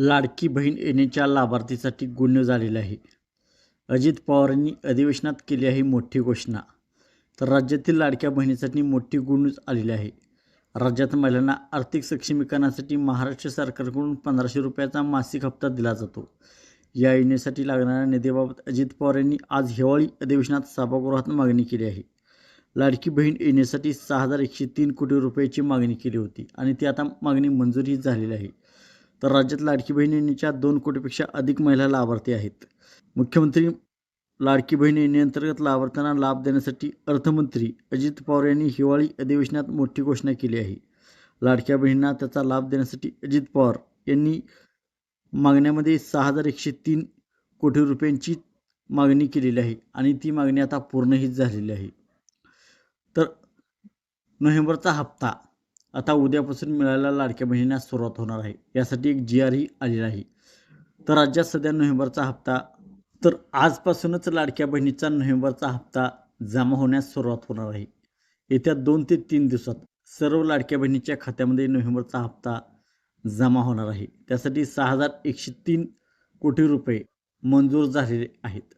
लाडकी बहीण योजनेच्या लाभार्थीसाठी गुड झालेला आहे. अजित पवारांनी अधिवेशनात केली आहे मोठी घोषणा. तर राज्यातील लाडक्या बहिणीसाठी मोठी गुणच आलेली आहे. राज्यात महिलांना आर्थिक सक्षमीकरणासाठी महाराष्ट्र सरकारकडून पंधराशे रुपयाचा मासिक हप्ता दिला जातो. या योजनेसाठी लागणाऱ्या निधीबाबत अजित पवार यांनी आज हिवाळी अधिवेशनात सभागृहात मागणी केली आहे. लाडकी बहीण योजनेसाठी सहा हजार एकशे तीन कोटी रुपयाची मागणी केली होती आणि ती आता मागणी मंजूरही झालेली आहे. तर राज्यात लाडकी बहिणींच्या दोन कोटीपेक्षा अधिक महिला लाभार्थी आहेत. मुख्यमंत्री लाडकी बहीण योजनेअंतर्गत लाभार्थ्यांना लाभ देण्यासाठी अर्थमंत्री अजित पवार यांनी हिवाळी अधिवेशनात मोठी घोषणा केली आहे. लाडक्या बहिणींना त्याचा लाभ देण्यासाठी अजित पवार यांनी मागण्यामध्ये सहा हजार एकशे तीन कोटी रुपयांची मागणी केलेली आहे आणि ती मागणी आता पूर्णही झालेली आहे. तर नोव्हेंबरचा हप्ता आता उद्यापासून मिळायला लाडक्या बहिणींना सुरुवात होणार आहे. यासाठी एक जी आरही आलेला आहे. तर राज्यात सध्या नोव्हेंबरचा हप्ता तर आजपासूनच लाडक्या बहिणीचा नोव्हेंबरचा हप्ता जमा होण्यास सुरुवात होणार आहे. येत्या दोन ते तीन दिवसात सर्व लाडक्या बहिणीच्या खात्यामध्ये नोव्हेंबरचा हप्ता जमा होणार आहे. त्यासाठी सहा हजार एकशे तीन कोटी रुपये मंजूर झालेले आहेत.